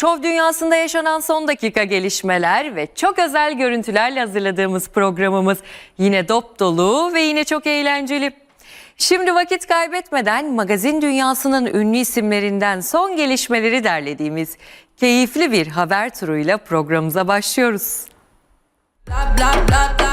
Şov dünyasında yaşanan son dakika gelişmeler ve çok özel görüntülerle hazırladığımız programımız yine dop dolu ve yine çok eğlenceli. Şimdi vakit kaybetmeden magazin dünyasının ünlü isimlerinden son gelişmeleri derlediğimiz keyifli bir haber turuyla programımıza başlıyoruz. Bla bla bla bla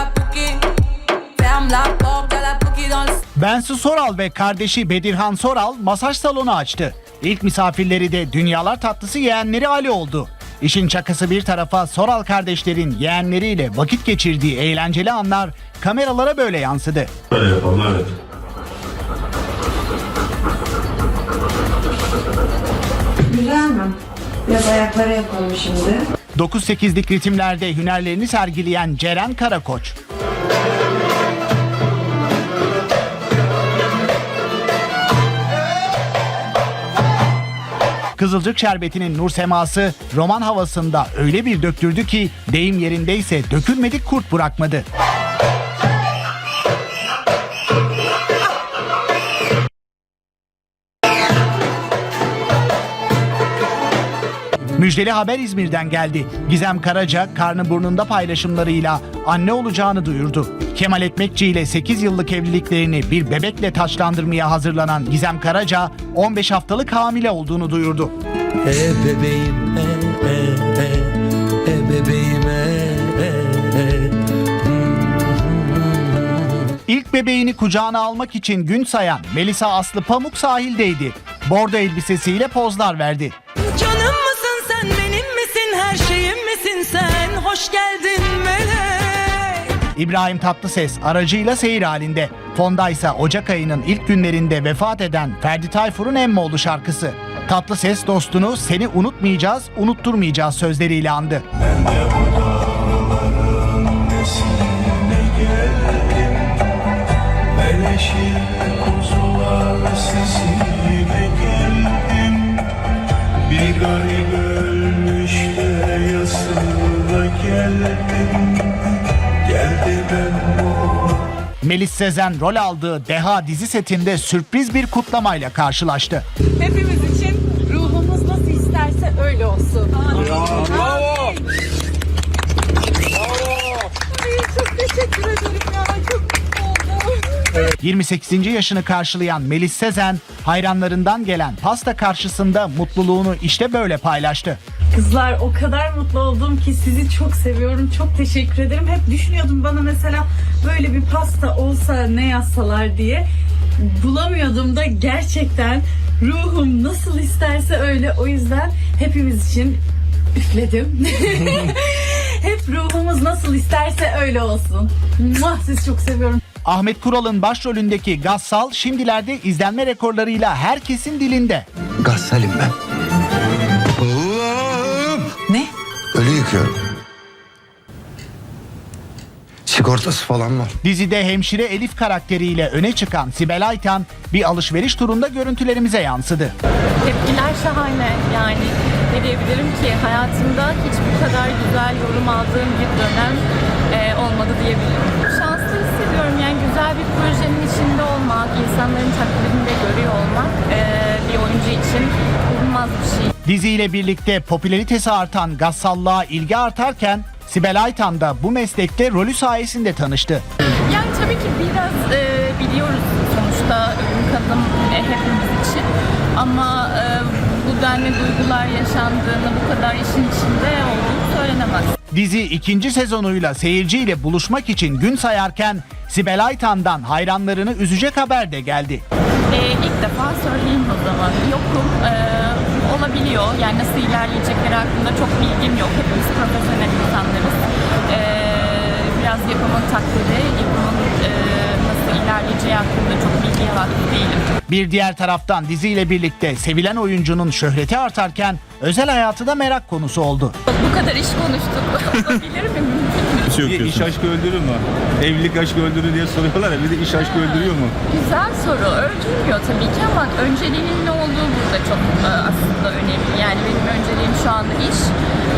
Bensu Soral ve kardeşi Bedirhan Soral masaj salonu açtı. İlk misafirleri de dünyalar tatlısı yeğenleri Ali oldu. İşin çakısı bir tarafa Soral kardeşlerin yeğenleriyle vakit geçirdiği eğlenceli anlar kameralara böyle yansıdı. Böyle yapalım evet. Güzel mi? Biraz ayaklara yapalım şimdi. 9-8'lik ritimlerde hünerlerini sergileyen Ceren Karakoç. Kızılcık şerbetinin nur seması roman havasında öyle bir döktürdü ki deyim yerindeyse dökülmedik kurt bırakmadı. Müjdeli haber İzmir'den geldi. Gizem Karaca karnı burnunda paylaşımlarıyla anne olacağını duyurdu. Kemal Ekmekçi ile 8 yıllık evliliklerini bir bebekle taçlandırmaya hazırlanan Gizem Karaca 15 haftalık hamile olduğunu duyurdu. E bebeğim e e e e bebeğim e e e İlk bebeğini kucağına almak için gün sayan Melisa Aslı Pamuk sahildeydi. Bordo elbisesiyle pozlar verdi. Her şeyim misin sen hoş geldin melek İbrahim Tatlıses aracıyla seyir halinde. Fonda ise Ocak ayının ilk günlerinde vefat eden Ferdi Tayfur'un Emmoğlu şarkısı. Tatlıses dostunu seni unutmayacağız, unutturmayacağız sözleriyle andı. Meleşir geldim Geldi ben Melis Sezen rol aldığı Deha dizi setinde sürpriz bir kutlamayla karşılaştı. Hepimiz için ruhumuz nasıl isterse öyle olsun. Bravo. Çok teşekkür ederim ya. Çok mutlu oldum. 28. yaşını karşılayan Melis Sezen hayranlarından gelen pasta karşısında mutluluğunu işte böyle paylaştı. Kızlar o kadar mutlu oldum ki sizi çok seviyorum. Çok teşekkür ederim. Hep düşünüyordum bana mesela böyle bir pasta olsa ne yazsalar diye. Bulamıyordum da gerçekten ruhum nasıl isterse öyle. O yüzden hepimiz için üfledim. Hep ruhumuz nasıl isterse öyle olsun. Muah sizi çok seviyorum. Ahmet Kural'ın başrolündeki Gassal şimdilerde izlenme rekorlarıyla herkesin dilinde. Gassalim ben Ölü yıkıyorum Sigortası falan var. Dizide hemşire Elif karakteriyle öne çıkan Sibel Aytan bir alışveriş turunda görüntülerimize yansıdı. Tepkiler şahane. Yani ne diyebilirim ki? Hayatımda hiç bu kadar güzel yorum aldığım bir dönem Diziyle birlikte popülaritesi artan Gassallığa ilgi artarken Sibel Aytan da bu meslekte rolü sayesinde tanıştı. Yani tabii ki biraz e, biliyoruz sonuçta ölüm kalım e, hepimiz için ama e, bu denli duygular yaşandığını bu kadar işin içinde olduğunu söylenemez. Dizi ikinci sezonuyla seyirciyle buluşmak için gün sayarken Sibel Aytan'dan hayranlarını üzecek haber de geldi. E, ilk defa söyleyeyim o zaman. Yokum. E, olabiliyor. Yani nasıl ilerleyecekleri hakkında çok bilgim yok. Hepimiz profesyonel insanlarız. E, biraz yapımın takdiri, yapımın e, nasıl ilerleyeceği hakkında çok bilgiye vakıf değilim. Bir diğer taraftan diziyle birlikte sevilen oyuncunun şöhreti artarken özel hayatı da merak konusu oldu. Bu kadar iş konuştuk. Olabilir mi? Mü? Bir iş aşkı öldürür mü? Evlilik aşkı öldürür diye soruyorlar ya bir de iş aşkı öldürüyor mu? Güzel soru. Öldürmüyor tabii ki ama önceliğinin ne olduğu burada çok e, aslında önemli. Yani benim önceliğim şu anda iş.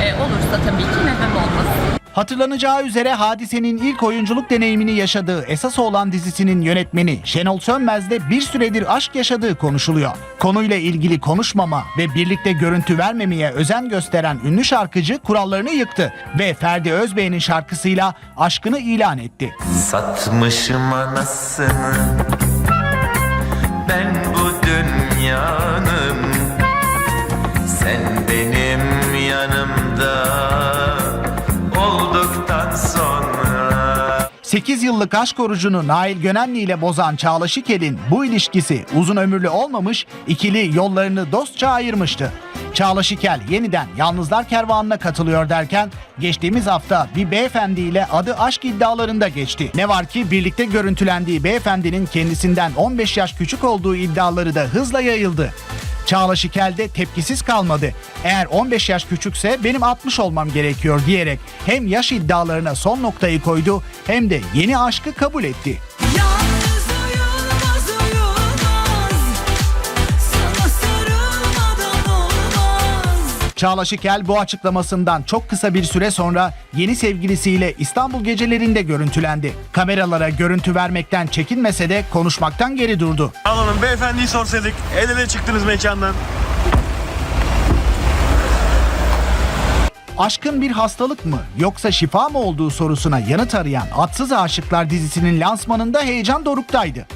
E, olursa tabii ki neden olmasın. Hatırlanacağı üzere Hadise'nin ilk oyunculuk deneyimini yaşadığı Esas olan dizisinin yönetmeni Şenol Sönmez'de bir süredir aşk yaşadığı konuşuluyor. Konuyla ilgili konuşmama ve birlikte görüntü vermemeye özen gösteren ünlü şarkıcı kurallarını yıktı ve Ferdi Özbey'in şarkısıyla aşkını ilan etti. Satmışım anasını Ben bu dünyanın 8 yıllık aşk orucunu Nail Gönenli ile bozan Çağla Şikel'in bu ilişkisi uzun ömürlü olmamış, ikili yollarını dostça ayırmıştı. Çağla Şikel yeniden Yalnızlar Kervanı'na katılıyor derken geçtiğimiz hafta bir beyefendi ile adı aşk iddialarında geçti. Ne var ki birlikte görüntülendiği beyefendinin kendisinden 15 yaş küçük olduğu iddiaları da hızla yayıldı. Çağla Şikel de tepkisiz kalmadı. Eğer 15 yaş küçükse benim 60 olmam gerekiyor diyerek hem yaş iddialarına son noktayı koydu hem de yeni aşkı kabul etti. Çağla Şikel bu açıklamasından çok kısa bir süre sonra yeni sevgilisiyle İstanbul gecelerinde görüntülendi. Kameralara görüntü vermekten çekinmese de konuşmaktan geri durdu. Hanım beyefendiyi sorsaydık el ele çıktınız mekandan. Aşkın bir hastalık mı yoksa şifa mı olduğu sorusuna yanıt arayan Atsız Aşıklar dizisinin lansmanında heyecan doruktaydı.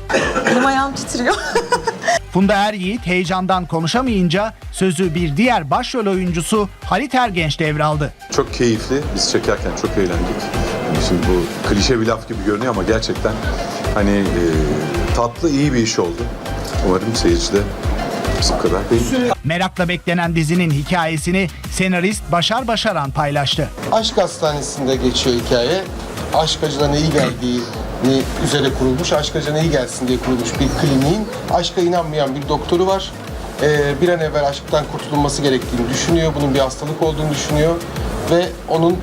Benim ayağım titriyor. Funda Er Yiğit heyecandan konuşamayınca sözü bir diğer başrol oyuncusu Halit Ergenç devraldı. Çok keyifli. Biz çekerken çok eğlendik. Şimdi bu klişe bir laf gibi görünüyor ama gerçekten hani e, tatlı iyi bir iş oldu. Umarım seyirci de bizim kadar beğenir. Merakla beklenen dizinin hikayesini senarist Başar Başaran paylaştı. Aşk hastanesinde geçiyor hikaye. Aşk acılarına iyi geldiği üzere kurulmuş, aşk acılarına iyi gelsin diye kurulmuş bir kliniğin aşka inanmayan bir doktoru var. Ee, bir an evvel aşktan kurtulması gerektiğini düşünüyor, bunun bir hastalık olduğunu düşünüyor ve onun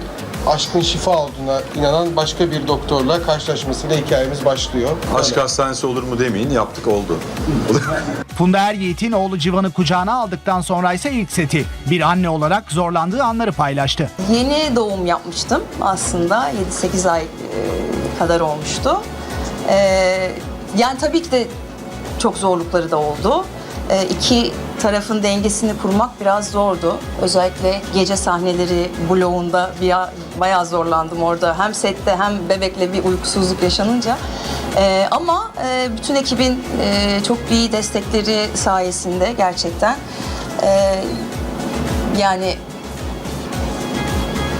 aşkın şifa olduğuna inanan başka bir doktorla karşılaşmasıyla hikayemiz başlıyor. Aşk hastanesi olur mu demeyin yaptık oldu. Funda Er Yiğit'in oğlu Civan'ı kucağına aldıktan sonra ise ilk seti. Bir anne olarak zorlandığı anları paylaştı. Yeni doğum yapmıştım aslında. 7-8 ay e, kadar olmuştu. E, yani tabii ki de çok zorlukları da oldu. E, iki tarafın dengesini kurmak biraz zordu. Özellikle gece sahneleri bloğunda bir bayağı zorlandım orada. Hem sette hem bebekle bir uykusuzluk yaşanınca. E, ama e, bütün ekibin e, çok iyi destekleri sayesinde gerçekten e, yani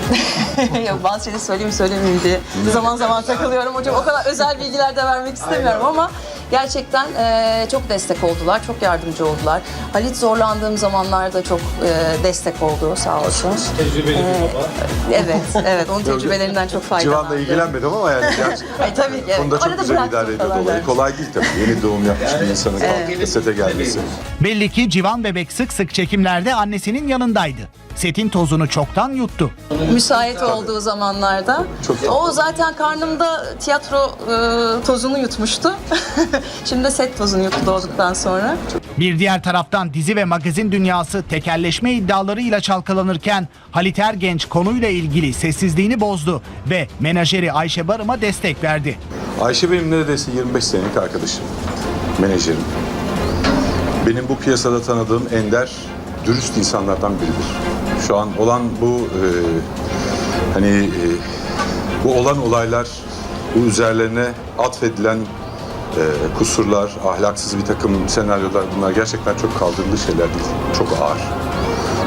Yok bazı şeyleri söyleyeyim söylemeyeyim diye zaman zaman takılıyorum hocam. O kadar özel bilgiler de vermek istemiyorum ama gerçekten e, çok destek oldular, çok yardımcı oldular. Halit zorlandığım zamanlarda çok e, destek oldu sağ olsun. Tecrübeli bir baba. Evet, evet. Onun tecrübelerinden çok faydalandım. Civan'la ilgilenmedim ama yani gerçekten. Ay, tabii ki. Evet. Bunda çok Arada güzel bıraktım idare ediyor falan dolayı. dersin. Kolay değil tabii. Yeni doğum yapmış bir insanın evet. sete gelmesi. Belli ki Civan bebek sık sık çekimlerde annesinin yanındaydı. Setin tozunu çoktan yuttu. Müsait olduğu zamanlarda. Çok o zaten karnımda tiyatro e, tozunu yutmuştu. Şimdi de set tozunu yuttu doğduktan sonra. Bir diğer taraftan dizi ve magazin dünyası tekelleşme iddialarıyla çalkalanırken Halit Ergenç konuyla ilgili sessizliğini bozdu ve menajeri Ayşe Barım'a destek verdi. Ayşe benim neredeyse 25 senelik arkadaşım. Menajerim. Benim bu piyasada tanıdığım ender, dürüst insanlardan biridir. Şu an olan bu e, hani e, bu olan olaylar, bu üzerlerine atfedilen e, kusurlar, ahlaksız bir takım senaryolar bunlar gerçekten çok kaldırılı şeyler değil. Çok ağır.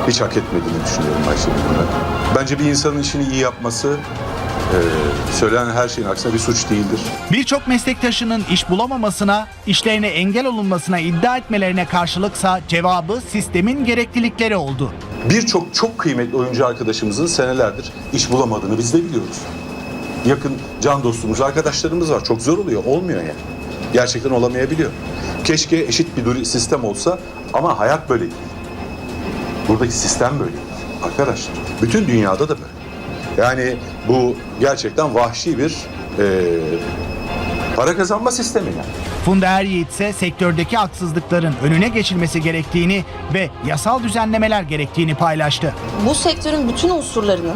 Hiç hak etmediğini düşünüyorum Ayşe'nin bunları. Bence bir insanın işini iyi yapması e, söylenen her şeyin aksine bir suç değildir. Birçok meslektaşının iş bulamamasına, işlerine engel olunmasına iddia etmelerine karşılıksa cevabı sistemin gereklilikleri oldu. Birçok çok kıymetli oyuncu arkadaşımızın senelerdir iş bulamadığını biz de biliyoruz. Yakın can dostumuz, arkadaşlarımız var. Çok zor oluyor, olmuyor yani. Gerçekten olamayabiliyor. Keşke eşit bir sistem olsa ama hayat böyle değil. Buradaki sistem böyle. Arkadaşlar, bütün dünyada da böyle. Yani bu gerçekten vahşi bir eee, para kazanma sistemi yani. Funda Er Yiğit ise sektördeki haksızlıkların önüne geçilmesi gerektiğini ve yasal düzenlemeler gerektiğini paylaştı. Bu sektörün bütün unsurlarının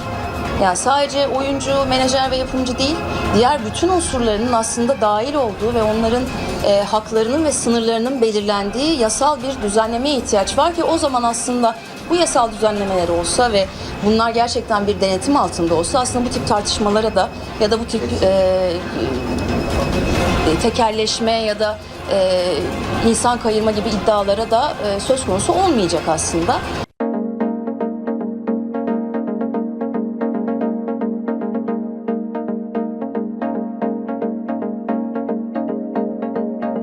Yani sadece oyuncu, menajer ve yapımcı değil, diğer bütün unsurlarının aslında dahil olduğu ve onların e, haklarının ve sınırlarının belirlendiği yasal bir düzenlemeye ihtiyaç var ki o zaman aslında bu yasal düzenlemeler olsa ve bunlar gerçekten bir denetim altında olsa aslında bu tip tartışmalara da ya da bu tip e, e, tekerleşme ya da e, insan kayırma gibi iddialara da e, söz konusu olmayacak aslında.